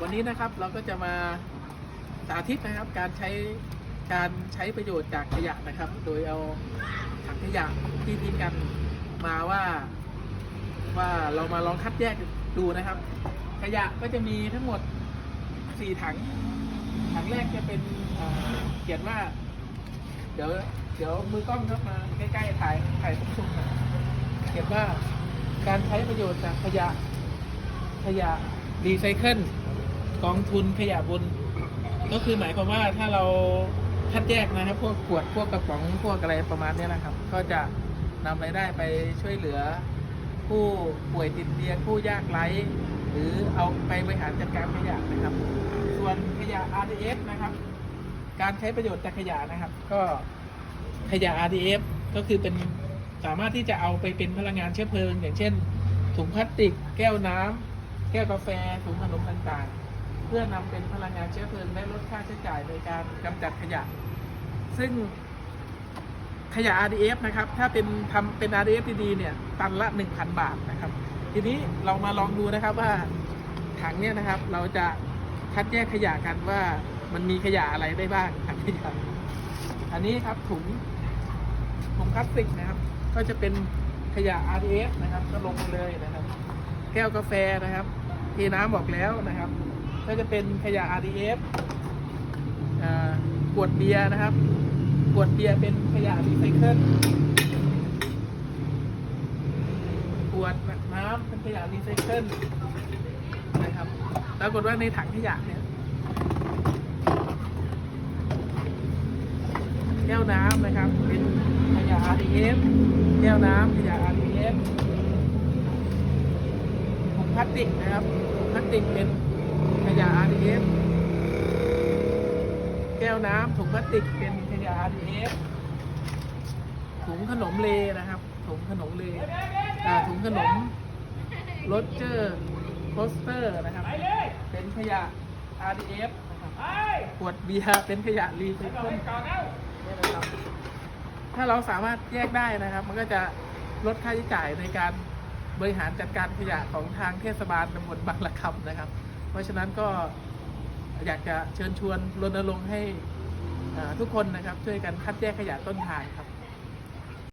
วันนี้นะครับเราก็จะมาสาธิตนะครับการใช้การใช้ประโยชน์จากขยะนะครับ โดยเอาถังขยะที่ทิ้งกันมาว่า ว่าเรามาลองคัดแยกดูนะครับ ขยะก็จะมีทั้งหมด 4 ถัง ถังแรกจะเป็นเเขียนว่า เดี๋ยวเดี๋ยวมือกล้องครับมาใกล้ๆถ่ายถ่ายสูงๆน่อยเขียนว่าการใช้ประโยชน์จากขยะขยะรีไซเคิล กองทุนขยะบนก็คือหมายความว่าถ้าเราคัดแยกนะครับ พวกขวดพวกกระป๋องพวกอะไรประมาณนี้นะครับ ก็จะนำรายได้ไปช่วยเหลือ ผู้ป่วยติดเตียงผู้ยากไร้หรือเอาไปบริหารจัดการขยะนะครับ ส่วนขยะ RDF นะครับ การใช้ประโยชน์จากขยะนะครับ ก็ขยะ RDF ก็คือเป็นสามารถที่จะเอาไปเป็นพลังงานเชื้อเพลิง อย่างเช่น ถุงพลาสติก แก้วน้ำแก้วกาแฟถุงขนมต่างๆ เพื่อนำเป็นพลังงานเชื้อเพลิงและลดค่าใช้จ่ายในการกำจัดขยะ ซึ่งขยะ RDF นะครับ ถ้าเป็นทำเป็น RDF ดีๆเนี่ย ตันละ 1,000 บาทนะครับ ทีนี้เรามาลองดูนะครับว่าถังเนี่ยนะครับ เราจะคัดแยกขยะกันว่ามันมีขยะอะไรได้บ้างถังขยะอันนี้ครับถุงถุงพลาสติกนะครับ ก็จะเป็นขยะ RDF นะครับ ก็ลงมาเลยนะครับ แก้วกาแฟนะครับเทน้ำบอกแล้วนะครับ ก็จะเป็นขยะ RDF อ่าขวดเบียร์นะครับ ขวดเบียร์เป็นขยะรีไซเคิลขวดน้ำเป็นขยะรีไซเคิลนะครับปรากฏว่าในถังขยะเนี่ยแก้วน้ำนะครับ เป็นขยะ RDF แก้วน้ำขยะ RDF ถุงพลาสติกนะครับถุงพลาสติกเป็น ขยะ RDF แก้วน้ำถุงพลาสติกเป็นขยะ RDF ถุงขนมเลนะครับ ถุงขนมเลถุงขนมโรเจอร์โพสเตอร์นะครับ เป็นขยะ RDF นะครับขวดเบียร์เป็นขยะรีไซเคิลเนี่ยนะครับถ้าเราสามารถแยกได้นะครับ มันก็จะลดค่าใช้จ่ายในการบริหารจัดการขยะของทางเทศบาลตำบลบางละคำนะครับ ราะฉะนั้นก็อยากจะเชิญชวนรณรงค์ให้ทุกคนนะครับช่วยกันคัดแยกขยะต้นทางครับ